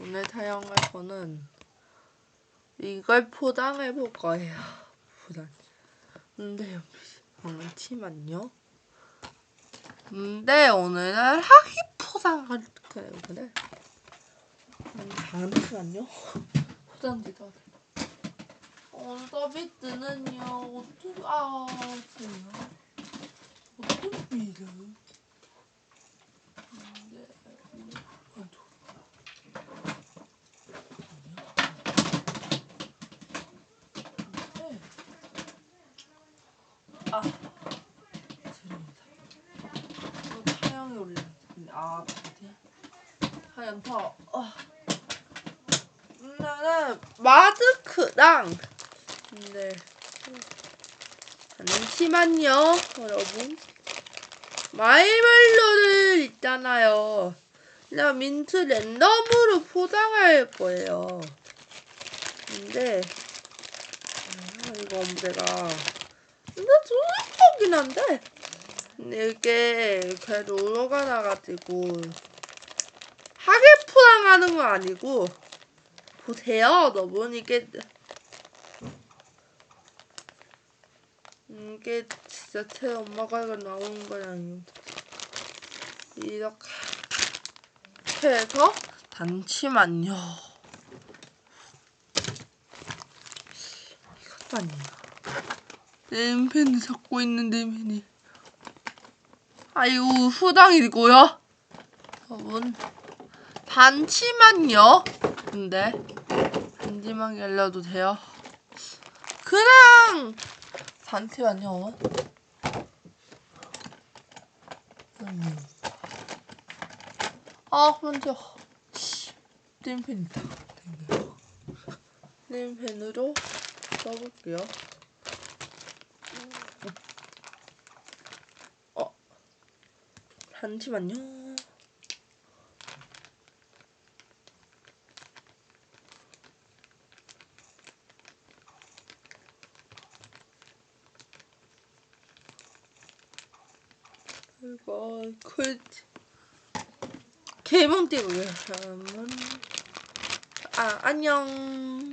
오늘 사용할 거는 이걸 포장해 볼 거예요. 포장. 근데 잠시만요. 근데 오늘은 하기 포장할 거예요. 음, 잠시만요. 포장지가 오늘 서비스는요. 어떻게 아 제가 어떻게 이름? 네. 아이고. 네. 아. 또 타영이 올라. 아, 어디? 하얀 더. 아. 나는 마스크랑. 네. 잠시만요, 여러분. 마이멜로를 있잖아요. 그냥 민트 랜덤으로 포장할 거예요. 근데 아, 이거 내가 근데 좋긴 한데. 근데 이게 그래도 우러가 나가지고 하게 포장하는 건 아니고 보세요 여러분 이게. 이게 진짜 제 엄마가 이거 나오는 거랑 이렇게 해서 잠시만요. 이것도 아니에요 네임펜을 잡고 있는 네임펜이 아이고 후당이고요. 여러분 잠시만요? 근데 잠시만 열려도 돼요? 그냥! 잠시만요. 음. 아 먼저. 네임펜이다 네임펜으로 써볼게요 어 잠시만요 이거 그 개몽 띄고요. 그러면 아 안녕.